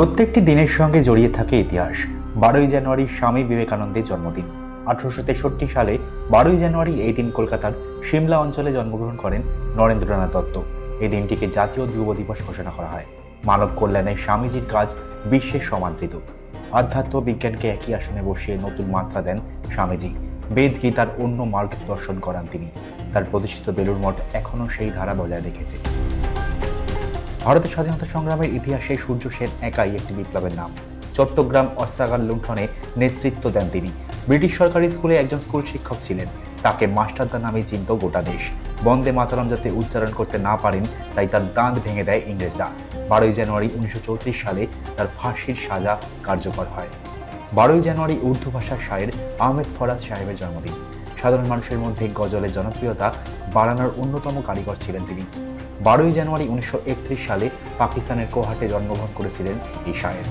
প্রত্যেকটি দিনের সঙ্গে জড়িয়ে থাকে ইতিহাস। বারোই জানুয়ারি স্বামী বিবেকানন্দের জন্মদিন। আঠারোশো তেষট্টি সালে বারোই জানুয়ারি এই দিন কলকাতার সিমলা অঞ্চলে জন্মগ্রহণ করেন নরেন্দ্রনাথ দত্ত। এই দিনটিকে জাতীয় যুব দিবস ঘোষণা করা হয়। মানব কল্যাণে স্বামীজির কাজ বিশ্বের সমাদৃত। আধ্যাত্ম বিজ্ঞানকে একই আসনে বসিয়ে নতুন মাত্রা দেন স্বামীজি। বেদ গীতার অন্য মার্গ দর্শন করান তিনি। তার প্রতিষ্ঠিত বেলুর মঠ এখনও সেই ধারা বজায় রেখেছে। ভারতের স্বাধীনতা সংগ্রামের ইতিহাসে সূর্য সেন একাই একটি বিপ্লবের নাম। চট্টগ্রাম অস্ত্রাগার লুণ্ঠনে নেতৃত্ব দেন তিনি। ব্রিটিশ সরকারি স্কুলে একজন স্কুল শিক্ষক ছিলেন। তাকে মাস্টারদা নামে চিনত গোটা দেশ। বন্দে মাতরম যাতে উচ্চারণ করতে না পারেন, তাই তার দাঁত ভেঙে দেয় ইংরেজরা। বারোই জানুয়ারি উনিশশো চৌত্রিশ সালে তার ফাঁসির সাজা কার্যকর হয়। বারোই জানুয়ারি উর্দু ভাষার শায়ের আহমেদ ফরাজ সাহেবের জন্মদিন। সাধারণ মানুষের মধ্যে গজলের জনপ্রিয়তা বাড়ানোর অন্যতম কারিগর ছিলেন তিনি। বারোই জানুয়ারি উনিশশো একত্রিশ সালে পাকিস্তানের কোহাটে জন্মগ্রহণ করেছিলেন এই শায়ের।